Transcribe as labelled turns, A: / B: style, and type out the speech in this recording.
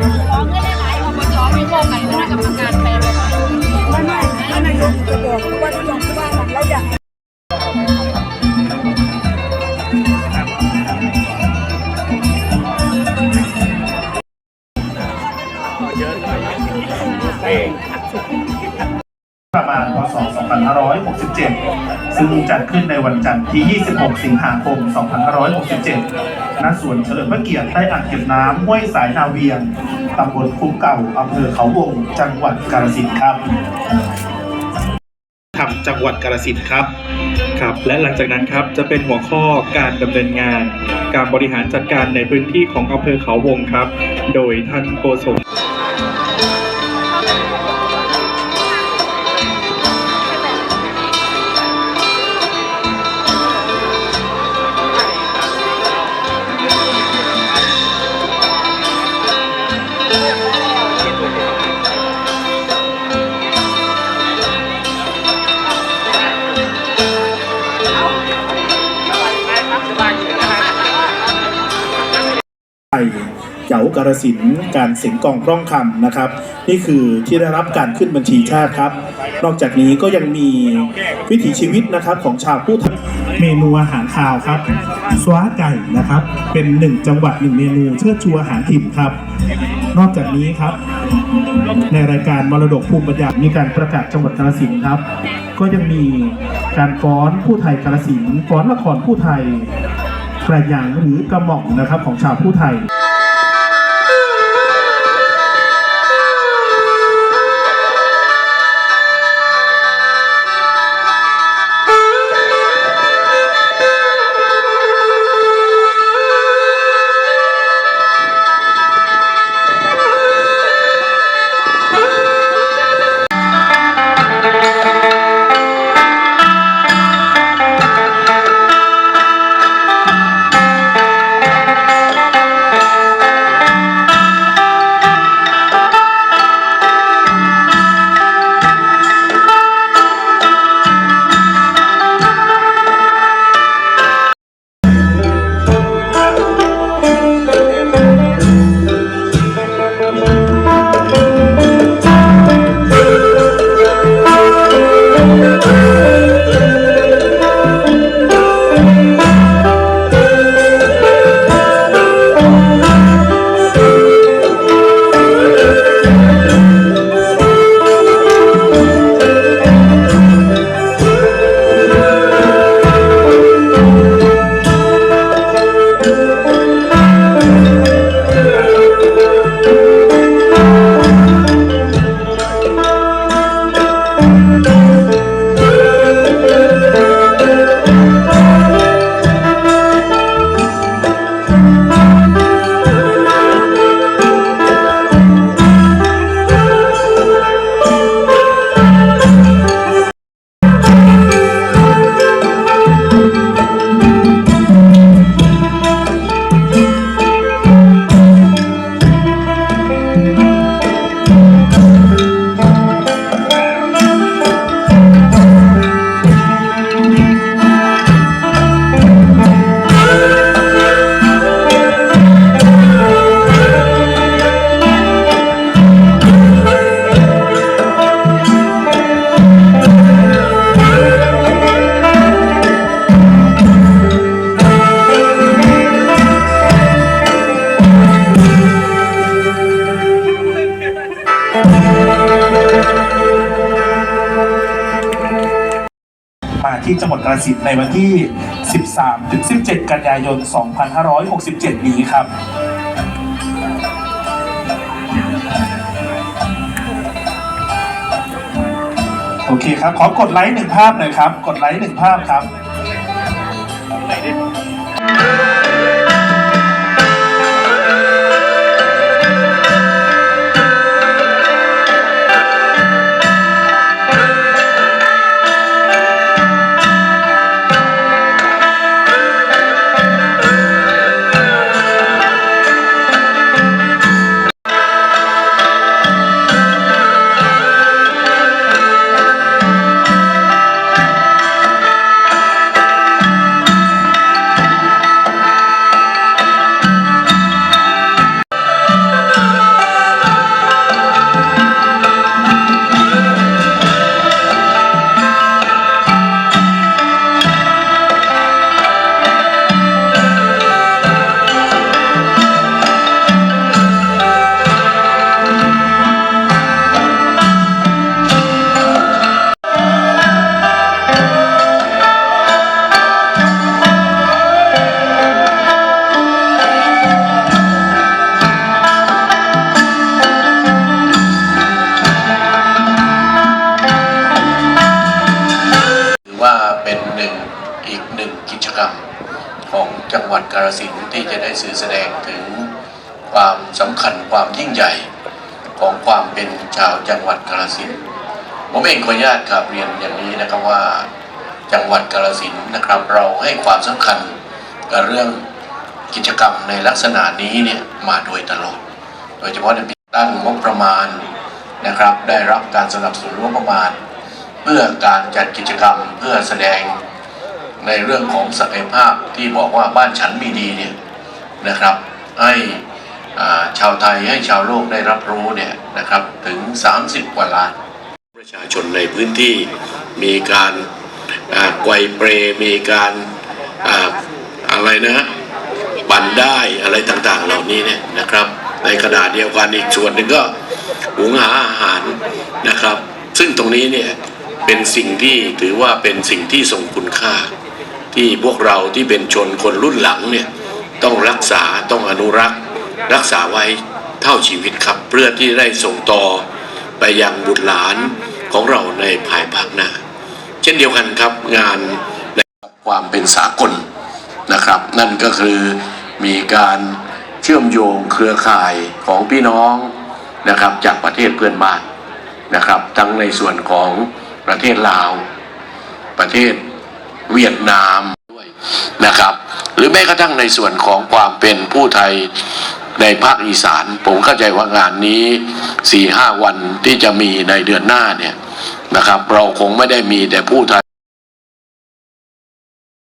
A: ร้องได้หลายอบจมีโครงการคณะกรรมการแปลไป
B: ไม่ไม่ท่านนายกจะบอกเพราะว่าท่านรองผู้ว่าเราอยาก
C: ประมาณ พศ 2567 ซึ่งจัดขึ้นในวันจันทร์ที่ 26 สิงหาคม 2567 ณ สวนเฉลิมพระเกียรติใต้อ่างเก็บน้ำห้วยสายนาเวียง ตำบลคุ้มเก่า อำเภอเขาวง จังหวัดกาฬสินธุ์ครับทำจังหวัดกาฬสินธุ์ครับ
D: ครับและหลังจากนั้นครับจะเป็นหัวข้อการดำเนินงาน การบริหารจัดการในพื้นที่ของอำเภอเขาวงครับ โดยท่านโกศล
C: กาฬสินการเสียงกองร่องคำนะครับ นี่คือที่ได้รับการขึ้นบัญชีชาติครับ นอกจากนี้ก็ยังมีวิถีชีวิตนะครับของชาวผู้ทยเมนูอาหารคาวครับสวาไก่นะครับ เป็นหนึ่งจังหวัดหนึ่งเมนูเชิดชูอาหารถิ่นครับ นอกจากนี้ครับ ในรายการมรดกภูมิปัญญามีการประกาศจังหวัดกาฬสินธุ์ครับ ก็ยังมีการฟ้อนผู้ไทยกาฬสินธุ์ฟ้อนละครผู้ไทยกระยังหรือกระหม่อมนะครับของชาวผู้ไทย ที่จังหวัดกาฬสินธุ์ในวันที่ 13-17 กันยายน 2567 นี้ครับโอเคครับ ขอกดไลค์หนึ่งภาพหน่อยครับ กดไลค์หนึ่งภาพครับ วัด
E: กาฬสินที่จะได้สื่อแสดงถึงความสำคัญความยิ่งใหญ่ของความเป็นชาวจังหวัดกาฬสินผมเองขออนุญาตกราบเรียนอย่างนี้นะครับว่า จังหวัดกาฬสินนะครับ เราให้ความสำคัญกับเรื่องกิจกรรมในลักษณะนี้เนี่ยมาโดยตลอด โดยเฉพาะในปีตั้งงบประมาณนะครับ ได้รับการสนับสนุนงบประมาณ เพื่อการจัดกิจกรรมเพื่อแสดง ในเรื่องของศักยภาพที่บอกว่าบ้านฉันมีดีเนี่ยนะครับให้ชาวไทยให้ชาวโลกได้รับรู้เนี่ยนะครับถึง 30 กว่าล้าน ประชาชนในพื้นที่มีการไกวเปรมีการออะไรนะบันได้อะไรต่างๆ เหล่านี้เนี่ยนะครับ ในขณะเดียวกันอีกส่วนหนึ่งก็หุงหาอาหารนะครับ ซึ่งตรงนี้เนี่ยเป็นสิ่งที่ถือว่าเป็นสิ่งที่ทรงคุณค่า ที่พวกเราที่เป็นชนคนรุ่นหลังเนี่ยต้องรักษาต้องอนุรักษ์ รักษาไว้เท่าชีวิตครับ เพื่อที่ได้ส่งต่อไปยังบุตรหลานของเราในภายภาคหน้า เช่นเดียวกันครับงานในความเป็นสากลนะครับ นั่นก็คือมีการเชื่อมโยงเครือข่ายของพี่น้องนะครับจากประเทศเพื่อนบ้านนะครับ ทั้งในส่วนของประเทศลาว ประเทศ เวียดนามด้วยนะครับ หรือแม้กระทั่งในส่วนของความเป็นผู้ไทยในภาคอีสาน ผมเข้าใจว่างานนี้สี่ห้าวันที่จะมีในเดือนหน้าเนี่ยนะครับ เราคงไม่ได้มีแต่ผู้ไทย